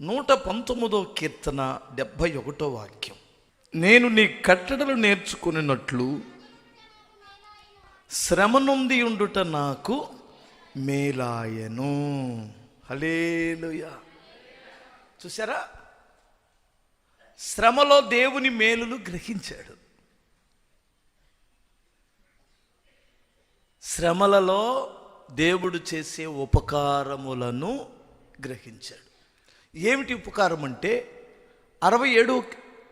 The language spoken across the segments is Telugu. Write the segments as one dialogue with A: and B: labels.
A: నూట పంతొమ్మిదో కీర్తన డెబ్భై ఒకటో వాక్యం. నేను నీ కట్టడలు నేర్చుకున్నట్లు శ్రమ నుండి ఉండుట నాకు మేలాయను. హలేలుయా చూసారా శ్రమలో దేవుని మేలులు గ్రహించాడు. శ్రమలలో దేవుడు చేసే ఉపకారములను గ్రహించాడు. ఏమిటి ఉపకారం అంటే అరవై ఏడు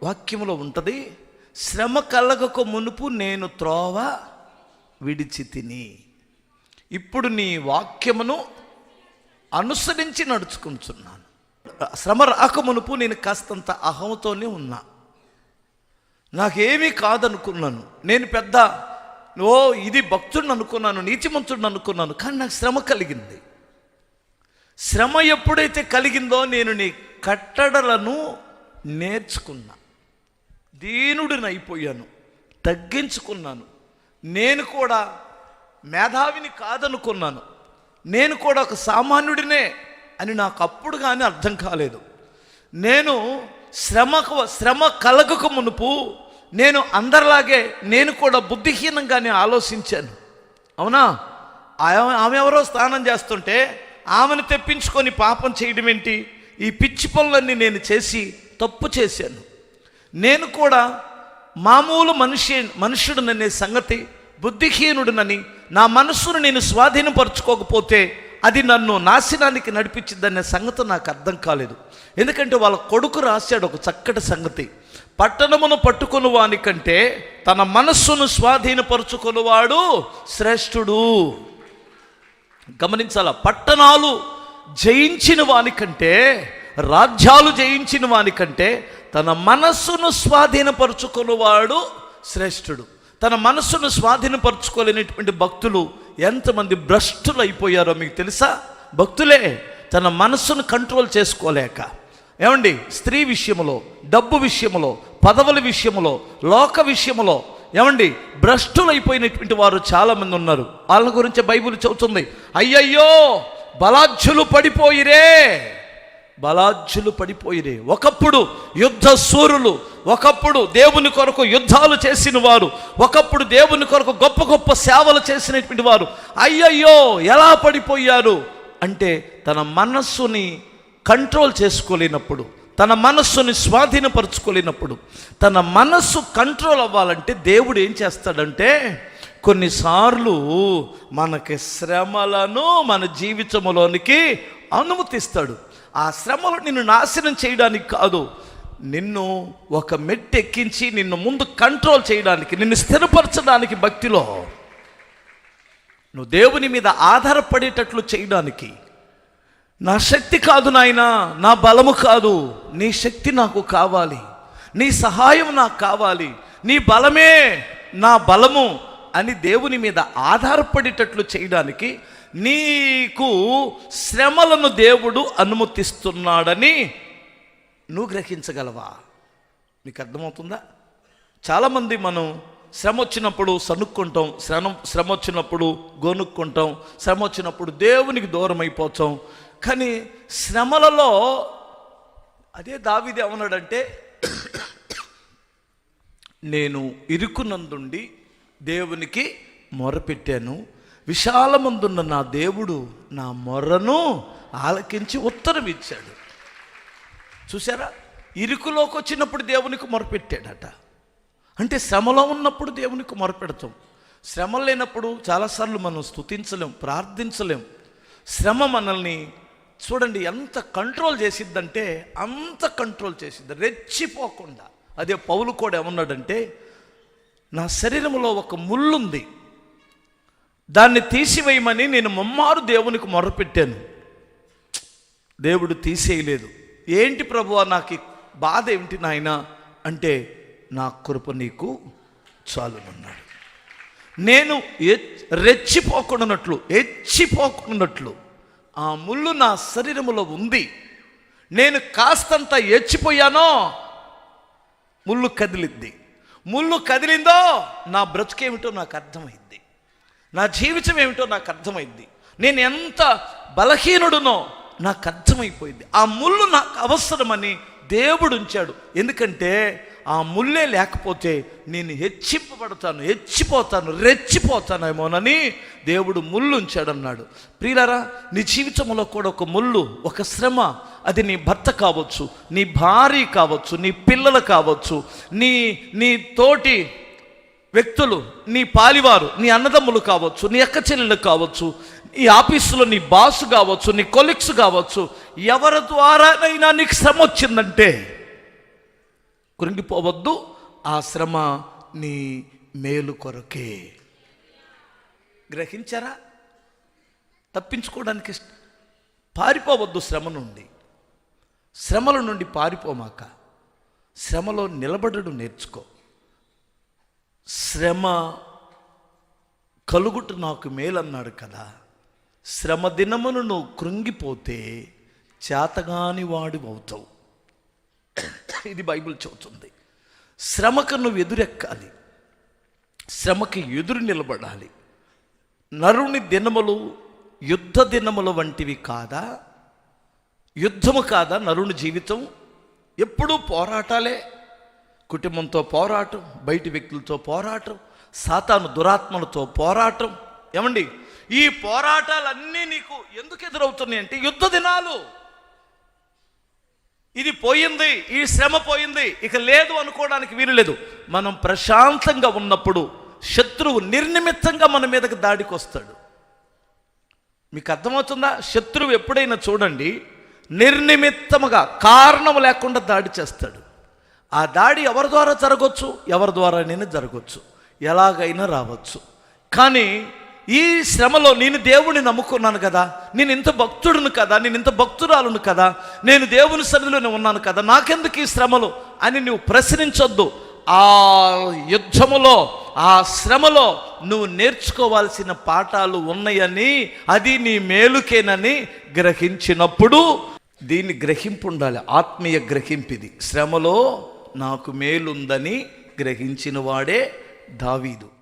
A: వాక్యములో ఉంటుంది శ్రమ కలగక మునుపు నేను త్రోవ విడిచి తిని. ఇప్పుడు నీ వాక్యమును అనుసరించి నడుచుకుంటున్నాను. శ్రమ రాక మునుపు నేను కాస్తంత అహంతోనే ఉన్నా. నాకేమీ కాదనుకున్నాను. నేను పెద్ద ఓ ఇది భక్తుడిని అనుకున్నాను నీచిమంతుడిని అనుకున్నాను కానీ నాకు శ్రమ కలిగింది. శ్రమ ఎప్పుడైతే కలిగిందో నేను నీ కట్టడలను నేర్చుకున్నా. దీనుడినైపోయాను అయిపోయాను తగ్గించుకున్నాను. నేను కూడా మేధావిని కాదనుకున్నాను. నేను కూడా ఒక సామాన్యుడినే అని నాకు అప్పుడు కానీ అర్థం కాలేదు. నేను శ్రమకు శ్రమ కలగక మునుపు నేను అందరిలాగే నేను కూడా బుద్ధిహీనంగానే ఆలోచించాను. అవునా? ఆమె ఆమె ఎవరో స్నానం చేస్తుంటే ఆమెను తెప్పించుకొని పాపం చేయడం ఏంటి? ఈ పిచ్చి పనులన్నీ నేను చేసి తప్పు చేశాను. నేను కూడా మామూలు మనిషి మనుషుడుననే సంగతి బుద్ధిహీనుడునని నా మనస్సును నేను స్వాధీనపరచుకోకపోతే అది నన్ను నాశనానికి నడిపించిందనే సంగతి నాకు అర్థం కాలేదు. ఎందుకంటే వాళ్ళ కొడుకు రాశాడు ఒక చక్కటి సంగతి. పట్టణమును పట్టుకుని వానికంటే తన మనస్సును స్వాధీనపరుచుకున్నవాడు శ్రేష్ఠుడు. గమనించాల? పట్టణాలు జయించిన వానికంటే రాజ్యాలు జయించిన వానికంటే తన మనస్సును స్వాధీనపరుచుకున్నవాడు శ్రేష్ఠుడు. తన మనస్సును స్వాధీనపరచుకోలేనటువంటి భక్తులు ఎంతమంది భ్రష్టులు అయిపోయారో మీకు తెలుసా? భక్తులే తన మనస్సును కంట్రోల్ చేసుకోలేక. ఏమండి? స్త్రీ విషయములో డబ్బు విషయములో పదవుల విషయములో లోక విషయములో ఏమండి? భ్రష్టులైపోయినటువంటి వారు చాలామంది ఉన్నారు. వాళ్ళ గురించి బైబిల్ చెబుతుంది. అయ్యయ్యో బలాజ్యులు పడిపోయిరే. బలాజ్యులు పడిపోయిరే. ఒకప్పుడు యుద్ధ సూరులు ఒకప్పుడు దేవుని కొరకు యుద్ధాలు చేసిన వారు ఒకప్పుడు దేవుని కొరకు గొప్ప గొప్ప సేవలు చేసినటువంటి వారు. అయ్యయ్యో ఎలా పడిపోయారు? అంటే తన మనస్సుని కంట్రోల్ చేసుకోలేనప్పుడు తన మనస్సుని స్వాధీనపరచుకోలేనప్పుడు తన మనస్సు కంట్రోల్ అవ్వాలంటే దేవుడు ఏం చేస్తాడంటే కొన్నిసార్లు మనకి శ్రమలను మన జీవితంలోనికి అనుమతిస్తాడు. ఆ శ్రమలు నిన్ను నాశనం చేయడానికి కాదు నిన్ను ఒక మెట్టు ఎక్కించి నిన్ను ముందు కంట్రోల్ చేయడానికి నిన్ను స్థిరపరచడానికి భక్తిలో. నువ్వు దేవుని మీద ఆధారపడేటట్లు చేయడానికి నా శక్తి కాదు నాయన నా బలము కాదు. నీ శక్తి నాకు కావాలి. నీ సహాయం నాకు కావాలి. నీ బలమే నా బలము అని దేవుని మీద ఆధారపడేటట్లు చేయడానికి నీకు శ్రమలను దేవుడు అనుమతిస్తున్నాడని నువ్వు గ్రహించగలవా? నీకు అర్థమవుతుందా? చాలామంది మనం శ్రమ వచ్చినప్పుడు సనుక్కుంటాం శ్రమ శ్రమ వచ్చినప్పుడు గోనుక్కుంటాం శ్రమ వచ్చినప్పుడు దేవునికి దూరం అయిపోతాం కానీ శ్రమలలో అదే దావిది ఏమన్నాడంటే నేను ఇరుకునందుండి దేవునికి మొరపెట్టాను. విశాలమందున్న నా దేవుడు నా మొర్రను ఆలకించి ఉత్తరం ఇచ్చాడు చూసారా ఇరుకులోకి వచ్చినప్పుడు దేవునికి మొరపెట్టాడట. అంటే శ్రమలో ఉన్నప్పుడు దేవునికి మొరపెడతాం. శ్రమ లేనప్పుడు చాలాసార్లు మనం స్తుతించలేం ప్రార్థించలేం. శ్రమ మనల్ని చూడండి ఎంత కంట్రోల్ చేసిద్దంటే అంత కంట్రోల్ చేసిద్ది. రెచ్చిపోకుండా. అదే పౌలు కూడా ఏమన్నాడంటే నా శరీరంలో ఒక ముళ్ళుంది. దాన్ని తీసివేయమని నేను ముమ్మారు దేవునికి మొరపెట్టాను. దేవుడు తీసేయలేదు. ఏంటి ప్రభువా నాకు బాధ ఏమిటి నాయన? అంటే నా కృప నీకు చాలునన్నాడు నేను ఎచ్- రెచ్చిపోకుండానట్లు ఎచ్చిపోకుండానట్లు ఆ ముళ్ళు నా శరీరములో ఉంది. నేను కాస్తంత ఎచ్చిపోయానో ముళ్ళు కదిలిద్ది. ముళ్ళు కదిలిందో నా బ్రతుకేమిటో నాకు అర్థమైంది నా జీవితం ఏమిటో నాకు అర్థమైంది నేను ఎంత బలహీనుడునో నాకు అర్థమైపోయింది. ఆ ముళ్ళు నాకు అవసరమని దేవుడు ఉంచాడు. ఎందుకంటే ఆ ముల్లే లేకపోతే నేను హెచ్చింపబడతాను హెచ్చిపోతాను రెచ్చిపోతానేమోనని దేవుడు ముళ్ళు ఉంచాడన్నాడు ప్రియులరా నీ జీవితంలో కూడా ఒక ముళ్ళు ఒక శ్రమ అది నీ భర్త కావచ్చు నీ భార్య కావచ్చు నీ పిల్లలు కావచ్చు నీ నీ తోటి వ్యక్తులు నీ పాలివారు నీ అన్నదమ్ములు కావచ్చు నీ అక్క చెల్లెలు కావచ్చు ఈ ఆఫీసులో నీ బాసు కావచ్చు నీ కొలిక్స్ కావచ్చు ఎవరి ద్వారానైనా నీకు శ్రమ వచ్చిందంటే కృంగిపోవద్దు ఆ శ్రమ నీ మేలు కొరకే. గ్రహించారా? తప్పించుకోవడానికి పారిపోవద్దు శ్రమ నుండి. శ్రమల నుండి పారిపోమాక శ్రమలో నిలబడడం నేర్చుకో. శ్రమ కలుగుట నాకు మేలన్నాడు కదా. శ్రమ దినమును నువ్వు కృంగిపోతే చేతగాని వాడి అవుతావు ఇది బైబిల్ చెబుతుంది. శ్రమకు నువ్వు ఎదురెక్కాలి. శ్రమకి ఎదురు నిలబడాలి. నరుని దినములు యుద్ధ దినముల వంటివి కాదా? యుద్ధము కాదా నరుని జీవితం? ఎప్పుడూ పోరాటాలే. కుటుంబంతో పోరాటం బయటి వ్యక్తులతో పోరాటం సాతాను దురాత్మలతో పోరాటం. ఏమండి? ఈ పోరాటాలన్నీ నీకు ఎందుకు ఎదురవుతున్నాయి అంటే యుద్ధ దినాలు. ఇది పోయింది ఈ శ్రమ పోయింది ఇక లేదు అనుకోవడానికి వీలు లేదు మనం ప్రశాంతంగా ఉన్నప్పుడు శత్రువు నిర్నిమిత్తంగా మన మీదకి దాడికి వస్తాడు మీకు అర్థమవుతుందా? శత్రువు ఎప్పుడైనా చూడండి నిర్నిమిత్తముగా కారణం లేకుండా దాడి చేస్తాడు. ఆ దాడి ఎవరి ద్వారా జరగవచ్చు ఎవరి ద్వారానైనా జరగవచ్చు ఎలాగైనా రావచ్చు. కానీ ఈ శ్రమలో నేను దేవుణ్ణి నమ్ముకున్నాను కదా నేను ఇంత భక్తుడును కదా నేను ఇంత భక్తురాలును కదా నేను దేవుని సన్నిధిలోనే ఉన్నాను కదా నాకెందుకు ఈ శ్రమలు అని నువ్వు ప్రశ్నించొద్దు. ఆ యుద్ధములో ఆ శ్రమలో నువ్వు నేర్చుకోవాల్సిన పాఠాలు ఉన్నాయని అది నీ మేలుకేనని గ్రహించినప్పుడు దీన్ని గ్రహింపు ఉండాలి ఆత్మీయ గ్రహింపిది. శ్రమలో నాకు మేలుందని గ్రహించిన వాడే దావీదు.